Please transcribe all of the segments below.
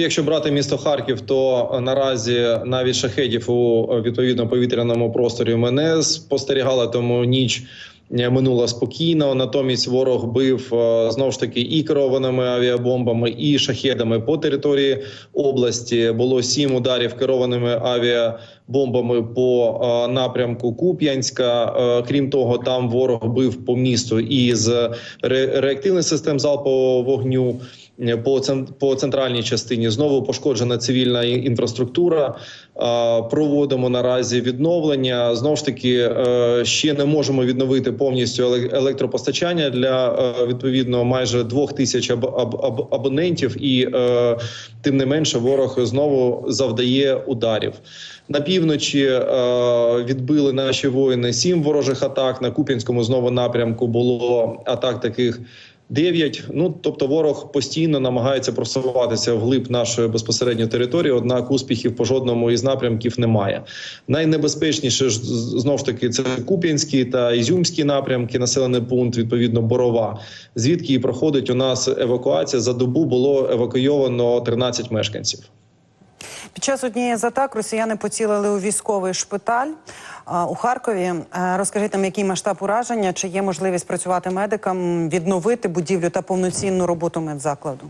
Якщо брати місто Харків, то наразі навіть шахедів у відповідно повітряному просторі ми не спостерігали, тому ніч минула спокійно. Натомість ворог бив е, знову ж таки і керованими авіабомбами, і шахедами по території області. Було сім ударів керованими авіабомбами по е, напрямку Куп'янська. Е, Крім того, там ворог бив по місту і з реактивних систем залпового вогню. Е, По по центральній частині знову пошкоджена цивільна інфраструктура. Проводимо наразі відновлення. Знову ж таки, ще не можемо відновити повністю еле- електропостачання для відповідно майже двох тисяч аб- аб- аб- абонентів, і тим не менше ворог знову завдає ударів. На півночі е, відбили наші воїни сім ворожих атак. На Куп'янському знову напрямку було атак таких. Дев'ять. Ну тобто, ворог постійно намагається просуватися вглиб нашої безпосередньо території. Однак успіхів по жодному із напрямків немає. Найнебезпечніше ж знов ж таки це Куп'янський та Ізюмський напрямки, населений пункт, відповідно, Борова, звідки і проходить у нас евакуація. За добу було евакуйовано 13 мешканців. Під час однієї з атак росіяни поцілили у військовий шпиталь а, у Харкові. Е, Розкажіть нам, який масштаб ураження, чи є можливість працювати медикам, відновити будівлю та повноцінну роботу медзакладу?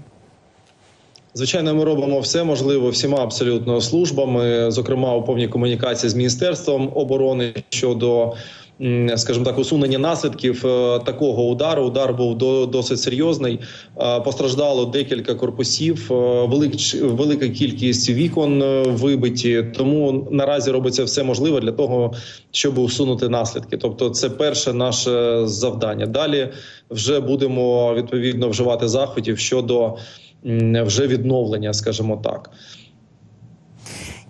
Звичайно, ми робимо все можливе всіма абсолютно службами, зокрема у повній комунікації з міністерством оборони щодо. Скажімо так, усунення наслідків е, такого удару. Удар був до, досить серйозний. Е, Постраждало декілька корпусів, е, велик, велика кількість вікон вибиті. Тому наразі робиться все можливе для того, щоб усунути наслідки. Тобто, це перше наше завдання. Далі вже будемо відповідно вживати заходів щодо вже відновлення, скажімо так.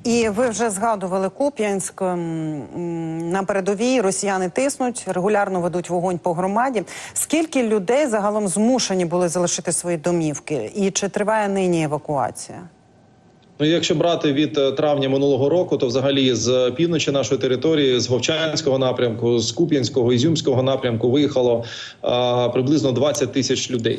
І ви вже згадували Куп'янськ. М, м, На передовій росіяни тиснуть, регулярно ведуть вогонь по громаді. Скільки людей загалом змушені були залишити свої домівки? І чи триває нині евакуація? Ну, якщо брати від е, травня минулого року, то взагалі з півночі нашої території, з Вовчанського напрямку, з Куп'янського, Ізюмського напрямку виїхало а, приблизно 20 тисяч людей.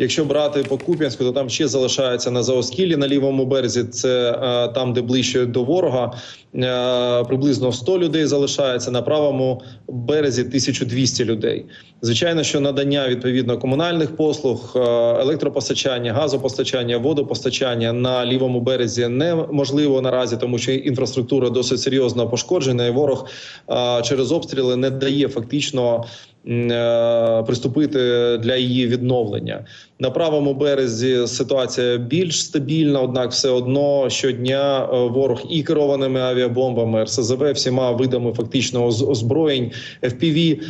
Якщо брати по Куп'янську, то там ще залишається на Заоскілі на лівому березі. Це е, там, де ближче до ворога. Е, приблизно 100 людей залишається на правому березі 1200 людей. Звичайно, що надання відповідно комунальних послуг, е, електропостачання, газопостачання, водопостачання на лівому березі неможливо наразі, тому що інфраструктура досить серйозно пошкоджена, і ворог через обстріли не дає фактично. Е, Приступити для її відновлення на правому березі ситуація більш стабільна однак, все одно щодня е, ворог і керованими авіабомбами, РСЗВ, всіма видами фактично озброєнь, FPV,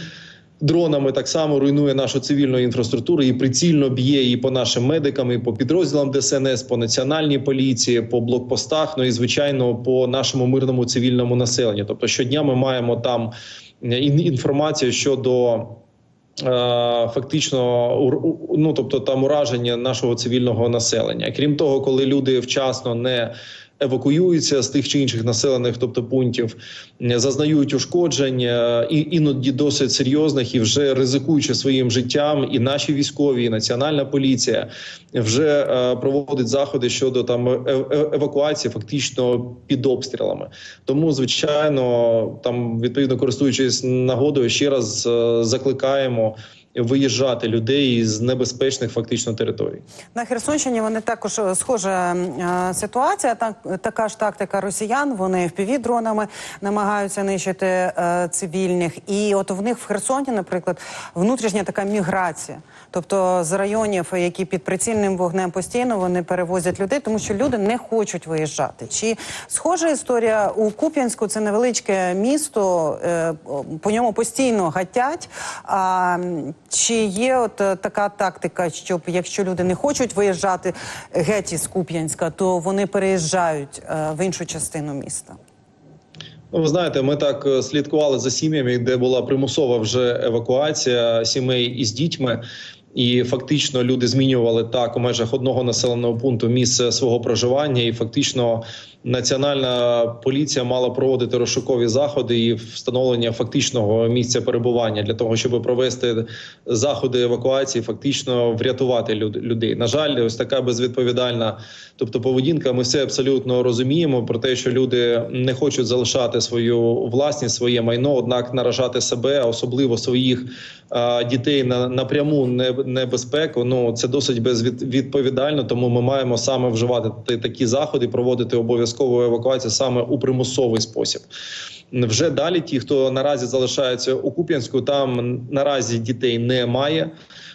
Дронами так само руйнує нашу цивільну інфраструктуру і прицільно б'є і по нашим медикам, і по підрозділам ДСНС, по національній поліції, по блокпостах. Ну і звичайно по нашому мирному цивільному населенню. Тобто щодня ми маємо там інформацію щодо е, фактично ну тобто там ураження нашого цивільного населення. Крім того, коли люди вчасно не евакуюються з тих чи інших населених, тобто пунктів, е, зазнають ушкоджень е, і іноді досить серйозних, і вже ризикуючи своїм життям, і наші військові, і національна поліція вже е, проводить заходи щодо там евакуації, фактично під обстрілами. Тому, звичайно, там відповідно користуючись нагодою, ще раз закликаємо виїжджати людей з небезпечних фактично територій. На Херсонщині вони також е, схожа е, ситуація. Так така ж тактика росіян. Вони FPV-дронами намагаються нищити е, цивільних. І от в них в Херсоні, наприклад, внутрішня така міграція. Тобто з районів, які під прицільним вогнем постійно вони перевозять людей, тому що люди не хочуть виїжджати. Чи схожа історія у Куп'янську? Це невеличке місто, по ньому постійно гатять. Чи є от е, така тактика, щоб якщо люди не хочуть виїжджати геть із Куп'янська, то вони переїжджають е, в іншу частину міста? Ну, ви знаєте, ми так е, слідкували за сім'ями, де була примусова вже евакуація сімей із дітьми. І фактично люди змінювали так у межах одного населеного пункту місце свого проживання, і фактично національна поліція мала проводити розшукові заходи і встановлення фактичного місця перебування для того, щоб провести заходи евакуації, фактично врятувати люд- людей. На жаль, ось така безвідповідальна, тобто поведінка. Ми все абсолютно розуміємо про те, що люди не хочуть залишати свою власність, своє майно, однак наражати себе, особливо своїх а, дітей на напряму не- небезпеку. Ну це досить безвідповідально. Тому ми маємо саме вживати такі заходи, проводити обов'язкову евакуацію саме у примусовий спосіб. Вже далі, ті, хто наразі залишаються у Куп'янську, там наразі дітей немає.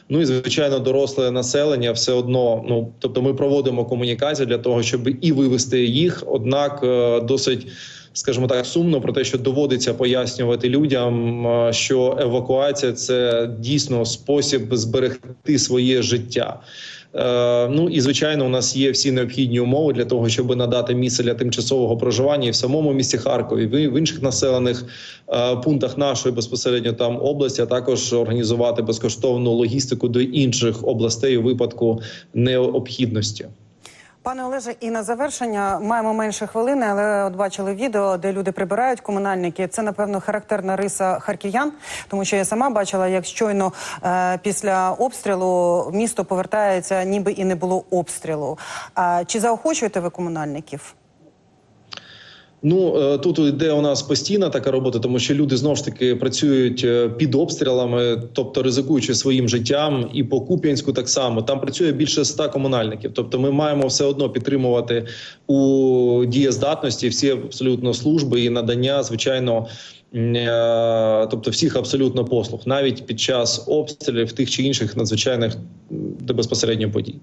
Ну і звичайно, доросле населення все одно. Ну тобто, ми проводимо комунікацію для того, щоб і вивести їх. Однак е, досить. Скажімо так, сумно про те, що доводиться пояснювати людям, е, що евакуація це дійсно спосіб зберегти своє життя. Е, ну і звичайно, у нас є всі необхідні умови для того, щоб надати місце для тимчасового проживання і в самому місті Харкові, і в інших населених е, пунктах нашої безпосередньо там області, а також організувати безкоштовну логістику до інших областей у випадку необхідності. Пане Олеже, і на завершення маємо менше хвилини, але от бачили відео, де люди прибирають комунальники. Це напевно характерна риса харків'ян, тому що я сама бачила, як щойно е, після обстрілу місто повертається, ніби і не було обстрілу. А чи заохочуєте ви комунальників? Ну е, тут йде у нас постійна така робота, тому що люди знов ж таки працюють е, під обстрілами, тобто ризикуючи своїм життям, і по Куп'янську так само там працює більше ста комунальників. Тобто, ми маємо все одно підтримувати у дієздатності всі абсолютно служби і надання, звичайно. е, Тобто всіх абсолютно послуг, навіть під час обстрілів тих чи інших надзвичайних безпосередньо подій.